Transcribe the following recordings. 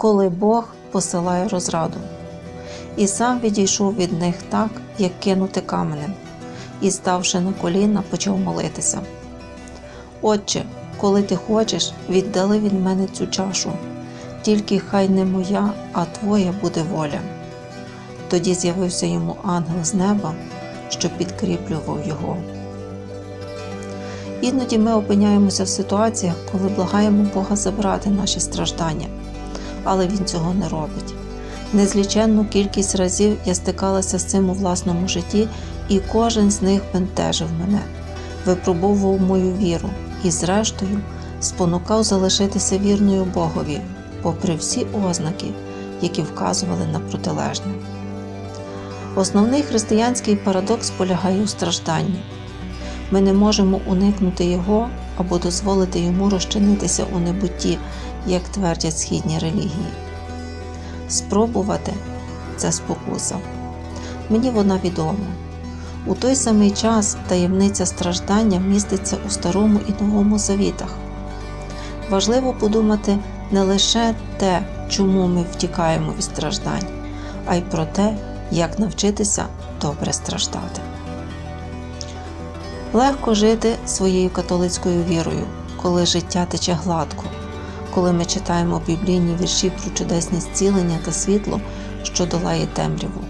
коли Бог посилає розраду. І сам відійшов від них так, як кинути каменем, і, ставши на коліна, почав молитися. Отче, коли ти хочеш, віддали від мене цю чашу, тільки хай не моя, а твоя буде воля. Тоді з'явився йому ангел з неба, що підкріплював його. Іноді ми опиняємося в ситуаціях, коли благаємо Бога забрати наші страждання, але Він цього не робить. Незліченну кількість разів я стикалася з цим у власному житті, і кожен з них бентежив мене, випробовував мою віру і, зрештою, спонукав залишитися вірною Богові, попри всі ознаки, які вказували на протилежне. Основний християнський парадокс полягає у стражданні. Ми не можемо уникнути його або дозволити йому розчинитися у небутті, як твердять східні релігії. Спробувати це спокуса. Мені вона відома. У той самий час таємниця страждання міститься у старому і новому завітах. Важливо подумати не лише те, чому ми втікаємо від страждань, а й про те, як навчитися добре страждати. Легко жити своєю католицькою вірою, коли життя тече гладко, коли ми читаємо біблійні вірші про чудесні зцілення та світло, що долає темряву.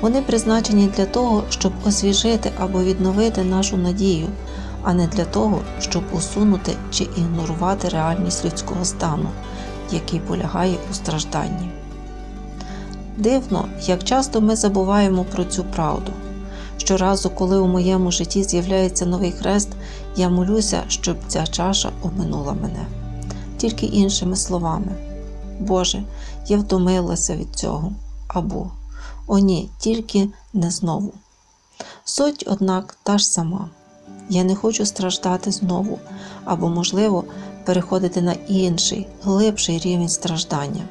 Вони призначені для того, щоб освіжити або відновити нашу надію, а не для того, щоб усунути чи ігнорувати реальність людського стану, який полягає у стражданні. Дивно, як часто ми забуваємо про цю правду. Щоразу, коли у моєму житті з'являється новий хрест, я молюся, щоб ця чаша обминула мене. Тільки іншими словами. Боже, я втомилася від цього. Або О ні, тільки не знову. Суть, однак, та ж сама. Я не хочу страждати знову, або, можливо, переходити на інший, глибший рівень страждання.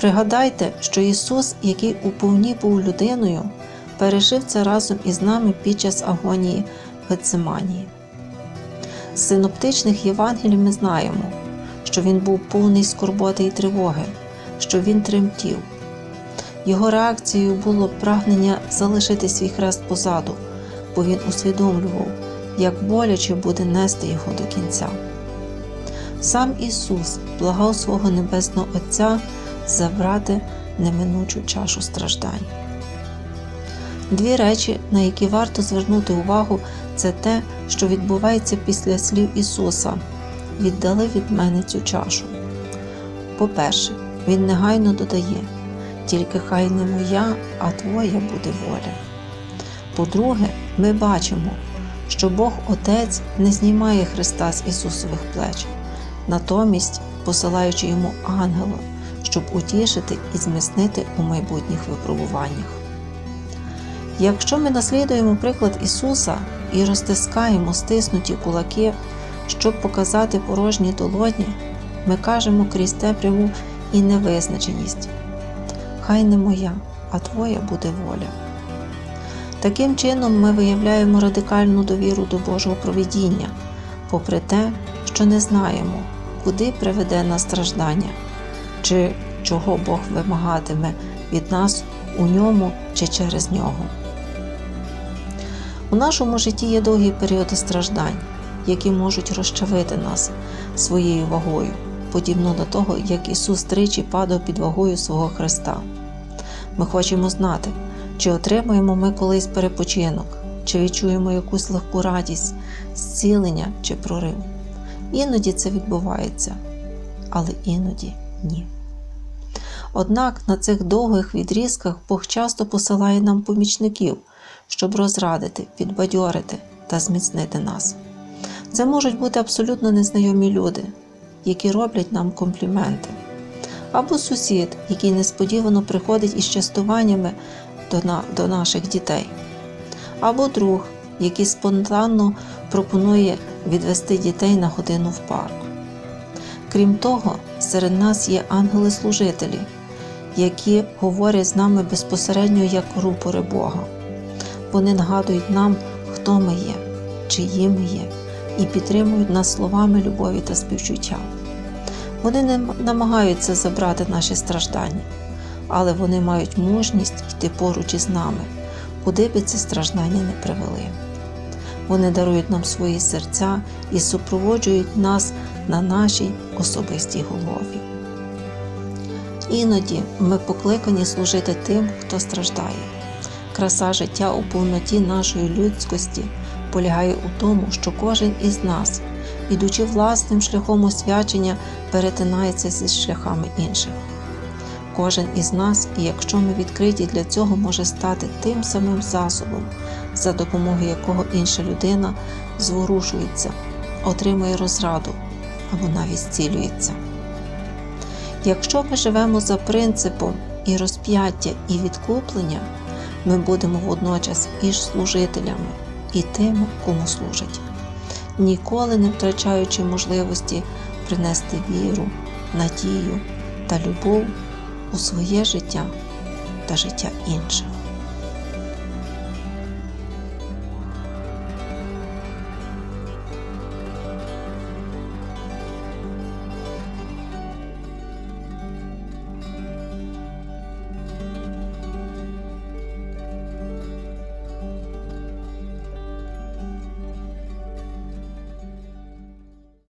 Пригадайте, що Ісус, який уповні був людиною, пережив це разом із нами під час агонії Гециманії. З синоптичних Євангелій ми знаємо, що він був повний скорботи і тривоги, що він тремтів. Його реакцією було прагнення залишити свій хрест позаду, бо він усвідомлював, як боляче буде нести його до кінця. Сам Ісус благав свого Небесного Отця забрати неминучу чашу страждань. Дві речі, на які варто звернути увагу, це те, що відбувається після слів Ісуса віддали від мене цю чашу. По-перше, Він негайно додає тільки хай не моя, а твоя буде воля. По-друге, ми бачимо, що Бог Отець не знімає Христа з Ісусових плеч, натомість посилаючи йому ангела, щоб утішити і зміцнити у майбутніх випробуваннях. Якщо ми наслідуємо приклад Ісуса і розтискаємо стиснуті кулаки, щоб показати порожні долоні, ми кажемо крізь темряву і невизначеність. Хай не моя, а твоя буде воля. Таким чином ми виявляємо радикальну довіру до Божого провидіння, попри те, що не знаємо, куди приведе нас страждання, чи чого Бог вимагатиме від нас у ньому чи через нього. У нашому житті є довгі періоди страждань, які можуть розчавити нас своєю вагою, подібно до того, як Ісус тричі падав під вагою свого Христа. Ми хочемо знати, чи отримаємо ми колись перепочинок, чи відчуємо якусь легку радість, зцілення чи прорив. Іноді це відбувається, але іноді ні. Однак на цих довгих відрізках Бог часто посилає нам помічників, щоб розрадити, підбадьорити та зміцнити нас. Це можуть бути абсолютно незнайомі люди, які роблять нам компліменти, або сусід, який несподівано приходить із частуваннями до, на, до наших дітей, або друг, який спонтанно пропонує відвести дітей на годину в парк. Крім того, серед нас є ангели-служителі, які говорять з нами безпосередньо як рупори Бога. Вони нагадують нам, хто ми є, чиї ми є, і підтримують нас словами любові та співчуття. Вони не намагаються забрати наші страждання, але вони мають мужність йти поруч із нами, куди би ці страждання не привели. Вони дарують нам свої серця і супроводжують нас на нашій особистій голові. Іноді ми покликані служити тим, хто страждає. Краса життя у повноті нашої людськості полягає у тому, що кожен із нас, ідучи власним шляхом освячення, перетинається зі шляхами інших. Кожен із нас, і якщо ми відкриті для цього, може стати тим самим засобом, за допомогою якого інша людина зворушується, отримує розраду або навіть зцілюється. Якщо ми живемо за принципом і розп'яття, і відкуплення, ми будемо водночас і ж служителями, і тими, кому служать, ніколи не втрачаючи можливості принести віру, надію та любов у своє життя та життя інших.